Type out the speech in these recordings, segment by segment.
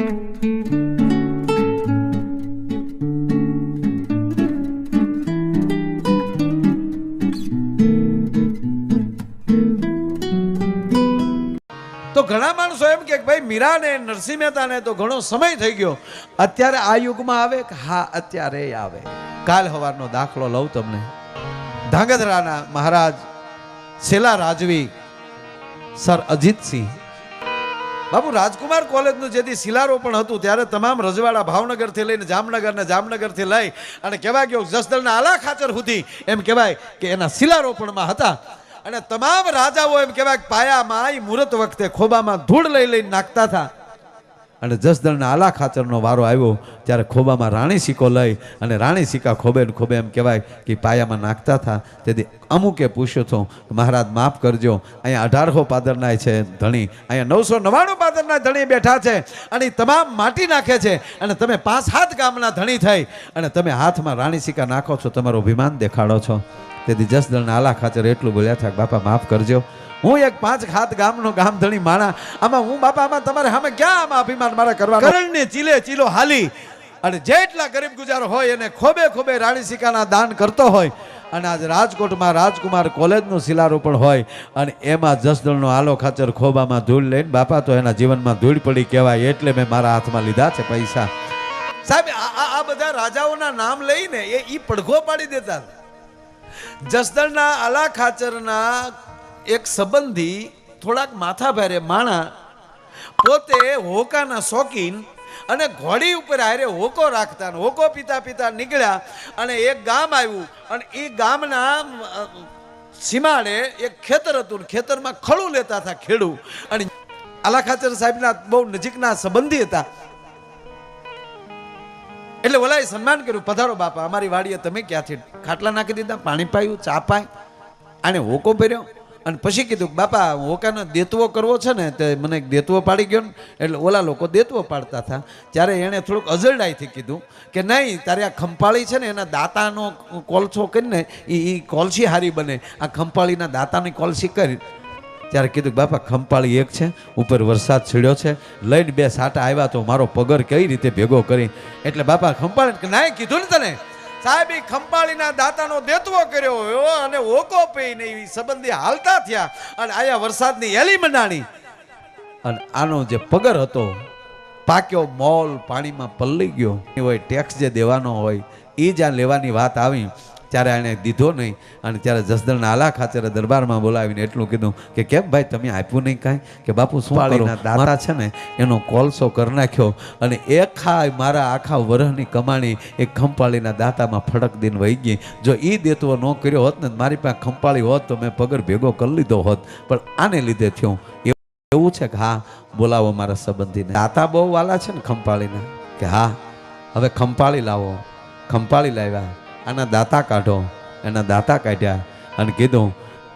તો ઘણા માણસો એમ કે ભાઈ મીરા ને નરસિંહ મહેતાને તો ઘણો સમય થઈ ગયો. અત્યારે આ યુગમાં આવે કે હા, અત્યારે આવે. કાલ સવારનો દાખલો લઉં તમને. ધાંગધ્રાના મહારાજ છેલ્લા રાજવી, સર અજીતસિંહ બાબુ રાજકુમાર કોલેજનું જેથી શિલારોપણ હતું, ત્યારે તમામ રજવાડા ભાવનગરથી લઈને જામનગરને જામનગરથી લઈ અને કહેવાય ગયો જસદળના આલા ખાચર સુધી એમ કહેવાય કે એના શિલારોપણમાં હતા. અને તમામ રાજાઓ એમ કહેવાય પાયામાં ઈ મુહૂર્ત વખતે ખોબામાં ધૂળ લઈ લઈને નાખતા હતા. અને જસદળના આલા ખાચરનો વારો આવ્યો ત્યારે ખોબામાં રાણી સિક્કો લઈ અને રાણી સિક્કા ખોબે ને ખોબે એમ કહેવાય કે પાયામાં નાખતા હતા. તેથી અમુકે પૂછ્યું હતું, મહારાજ, માફ કરજો, અહીંયા અઢારસો પાદરનાય છે ધણી, અહીંયા નવસો નવ્વાણું પાદરના ધણી બેઠા છે અને તમામ માટી નાખે છે અને તમે પાંચ સાત ગામના ધણી થઈ અને તમે હાથમાં રાણી સિક્કા નાખો છો, તમારું અભિમાન દેખાડો છો. તેથી જસદળના આલા ખાચર એટલું બોલ્યા હતા બાપા, માફ કરજો, હું એક પાંચ ખાત ગામનો ગામ ધણી માણા, આમાં હું બાપા, આમાં તમારે સામે ક્યાં આમાં અભિમાન મારે કરવા કરણને ચીલે ચીલો હાલી અને જેટલા ગરીબ ગુજારો હોય એને ખોબે ખોબે રાણી સિક્કાના દાન કરતો હોય. અને આજ રાજકોટમાં રાજકુમાર કોલેજનું શિલારોપણ હોય અને એમાં જસદણનો આલો ખાચર ખોબામાં ધૂળ લઈને બાપા તો એના જીવનમાં ધૂળ પડી કહેવાય એટલે મેં મારા હાથમાં લીધા છે પૈસા. સાહેબ, આ બધા રાજાઓના નામ લઈને એ ઈ પડઘો પાડી દેતા. જસદણના આલા ખાચરના એક સંબંધી થોડાક માથા ભારે માણા પોતે હોકાના શોખીન અને ઘોડી ઉપર હારે હોકો રાખતા હોકો પીતા પીતા નીકળ્યા અને એક ગામ આવ્યું અને એ ગામના સીમાડે એક ખેતર હતું ખેતરમાં ખડું લેતા હતા ખેડૂ. અને આલા ખાચર સાહેબના બહુ નજીકના સંબંધી હતા. એટલે ઓલાએ સન્માન કર્યું, પધારો બાપા, અમારી વાડીએ તમે ક્યાંથી ખાટલા નાખી દીધા, પાણી પાયું, ચા પાય આને હોકો ભર્યો અને પછી કીધું, બાપા, હોકાનો દેતવો કરવો છે ને, તે મને એક દેતવો પાડી ગયો ને. એટલે ઓલા લોકો દેતવો પાડતા હતા. ત્યારે એણે થોડુંક અજરડાઈથી કીધું કે, નહીં, તારે આ ખંપાળી છે ને, એના દાંતાનો કોલસો કરીને એ એ કોલસી હારી બને. આ ખંપાળીના દાંતાની કોલસી કરી. ત્યારે કીધું, બાપા, ખંપાળી એક છે, ઉપર વરસાદ છીડ્યો છે. લઈને બે સાટા આવ્યા તો મારો પગર કઈ રીતે ભેગો કરી? એટલે બાપા ખંપાળી નાય, કીધું ને તને સાહેબ ખંપાળીના દાતાનો દેતવો કર્યો હોય અને ઓકો પીને એ સંબંધી હાલતા થયા. અને આયા વરસાદની એલી મંડાણી અને આનો જે પગર હતો, પાક્યો મોલ પાણીમાં પલ્લી ગયો. એ હોય ટેક્સ જે દેવાનો હોય એ જ્યાં લેવાની વાત આવી. ત્યારે એણે દીધો નહીં. અને ત્યારે જસદણના આલા ખાચરે દરબારમાં બોલાવીને એટલું કીધું કે કેમ ભાઈ તમે આપ્યું નહીં કાંઈ? કે બાપુ શું દાતા છે ને એનો કોલસો કરી નાખ્યો અને આખા મારા આખા વરહની કમાણી એ ખંપાળીના દાતામાં ફડક દિન વહી ગઈ. જો એ દેતવો ન કર્યો હોત ને મારી પાસે ખંપાળી હોત તો મેં પગર ભેગો કરી લીધો હોત. પણ આને લીધે થયું. એવું છે કે હા બોલાવો મારા સંબંધીને. દાતા બહુ વાલા છે ને ખંપાળીને. કે હા હવે ખંપાળી લાવો. ખંપાળી લાવ્યા. આના દાતા કાઢો. એના દાતા કાઢ્યા અને કીધું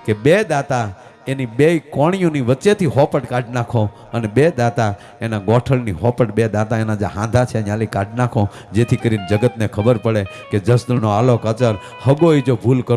કે બે દાતા એની બે કોણીઓની વચ્ચેથી હોપટ કાઢી નાખો અને બે દાતા એના ગોઠણની હોપટ બે દાતા એના જે હાંધા છે ન્યાલી કાઢી નાખો. જેથી કરીને જગતને ખબર પડે કે જસદણનો આલોક અચર હગોય જો ભૂલ કરતો